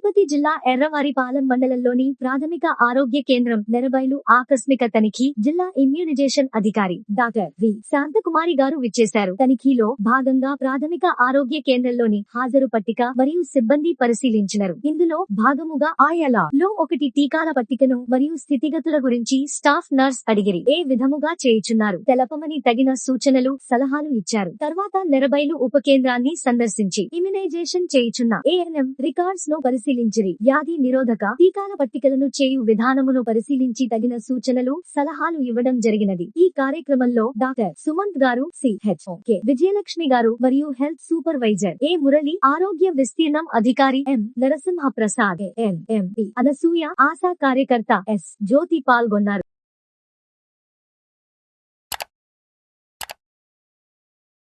తిరుపతి జిల్లా ఎర్రవారిపాలెం మండలంలోని ప్రాథమిక ఆరోగ్య కేంద్రం నెరబైలు ఆకస్మిక తనిఖీ జిల్లా ఇమ్యూనైజేషన్ అధికారి డాక్టర్ వి. శాంతకుమారి గారు విచ్చేశారు. తనిఖీలో భాగంగా ప్రాథమిక ఆరోగ్య కేంద్రంలోని హాజరు పట్టిక మరియు సిబ్బంది పరిశీలించినారు. ఇందులో భాగముగా ఆయాలా లో ఒకటి టీకాల పట్టికను మరియు స్థితిగతుల గురించి స్టాఫ్ నర్స్ అడిగిరి. ఏ విధముగా చేయుచున్నారు? తెలపమని తగిన సూచనలు సలహాలు ఇచ్చారు. తర్వాత నెరబైలు ఉప కేంద్రాన్ని సందర్శించి ఇమ్యునైజేషన్ చేయుచున్న ఏఎన్ఎం రికార్డ్స్ను పరిశీలించిరి. వ్యాధి నిరోధక టీకాల పట్టికలను చేయు విధానమును పరిశీలించి తగిన సూచనలు సలహాలు ఇవ్వడం జరిగినది. ఈ కార్యక్రమంలో డాక్టర్ సుమంత్ గారు సిహెచ్ఓకే విజయలక్ష్మి గారు మరియు హెల్త్ సూపర్వైజర్ ఏ మురళి ఆరోగ్య విస్తీర్ణం అధికారి ఎం. నరసింహ ప్రసాద్ ఎం. ఎం. అనసూయ ఆశా కార్యకర్త ఎస్. జ్యోతి పాల్గొన్నారు.